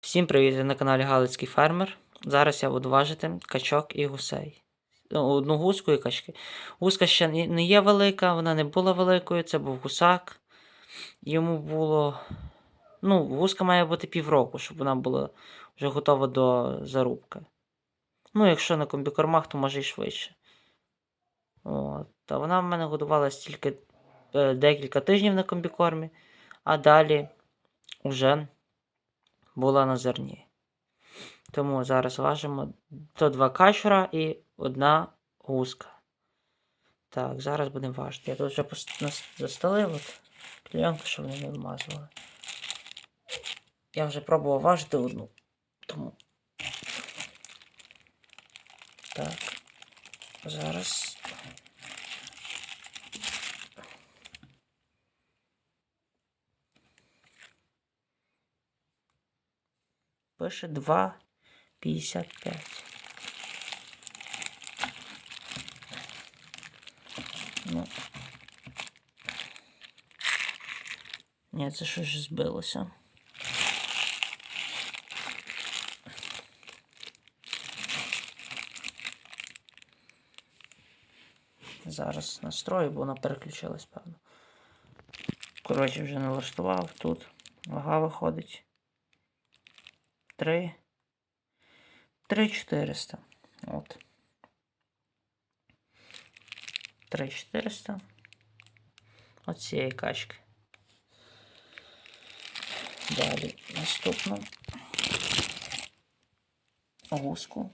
Всім привіт! Ви на каналі Галицький Фермер. Зараз я буду важити качок і гусей. Ну, Одну гуску і качки. Гуска ще не є велика, вона не була великою, це був гусак. Йому було. Ну, гуска має бути півроку, щоб вона була вже готова до зарубки. Ну, якщо на комбікормах, то може і швидше. От. Та вона в мене годувалась тільки е, декілька тижнів на комбікормі, а далі вже була на зерні. Тому зараз важимо то два качура і одна гуска. Так, зараз будемо важити. Я тут вже застелив от щоб вони не вмазували. Я вже пробував важити одну. Тому. Так. Зараз. Пише 2,55. Ну. Ні, це щось збилося. Зараз настрою, бо вона переключилась, певно. Коротше, вже налаштував тут. Вага виходить. 3. 3400. От. 3400. От цієї качки. Далі наступну гуску.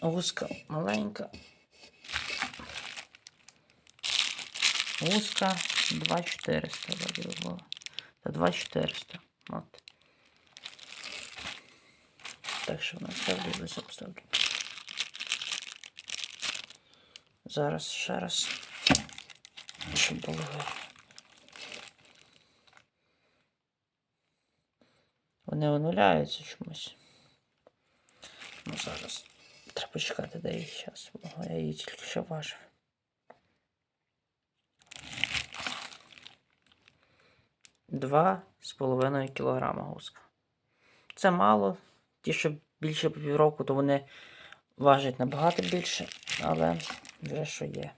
Гуска маленька. Гуска 2400 вроді би було. Та 2400. От. Так що в нас все влізлося поставлю. Зараз ще раз. Щоб було видно. Вони онуляються чомусь. Ну зараз. Треба чекати, де їх зараз. Бо я її тільки що важив. Два з половиною кілограма гуска. Це мало. Ті, що більше півроку, то вони важать набагато більше, але вже що є.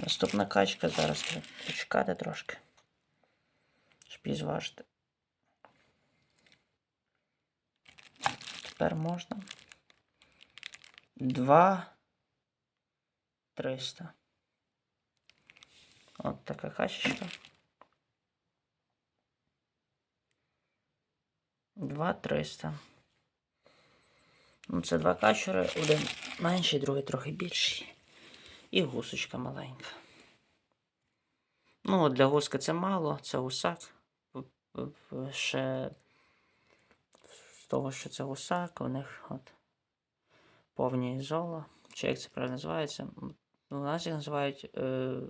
Наступна качка зараз треба почекати трошки. Щоб. Тепер можна. Два. Триста. От така качечка. Два триста. Ну, це два качури, один менший, другий трохи більший. І гусочка маленька. Ну, от для гуски це мало, це гусак. Ще з того, що це гусак, у них от повні зола. Чи як це правильно називається? У нас їх називають е,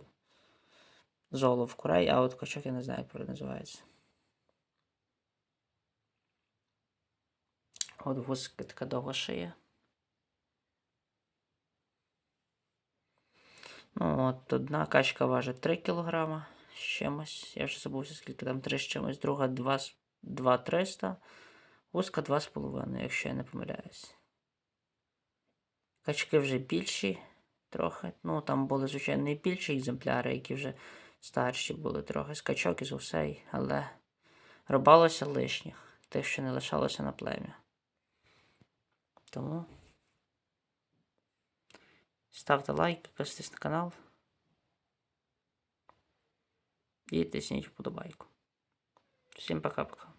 золо в курей, а от качок я не знаю, як правильно називається. От гуски така довга шия. Ну, от одна качка важить 3 кг з чимось. Я вже забувся, скільки там 3 з чимось. Друга 2, з- 2 300. Гуска 2,5, якщо я не помиляюсь. Качки вже більші трохи. Ну, там були, звичайно, і більші екземпляри, які вже старші були трохи з качок і з гусей, але рубалося лишніх, тих, що не лишалося на плем'я. Тому. Ставте лайк, підписуйтесь на канал. І тисніть вподобайку. Всім пока-пока.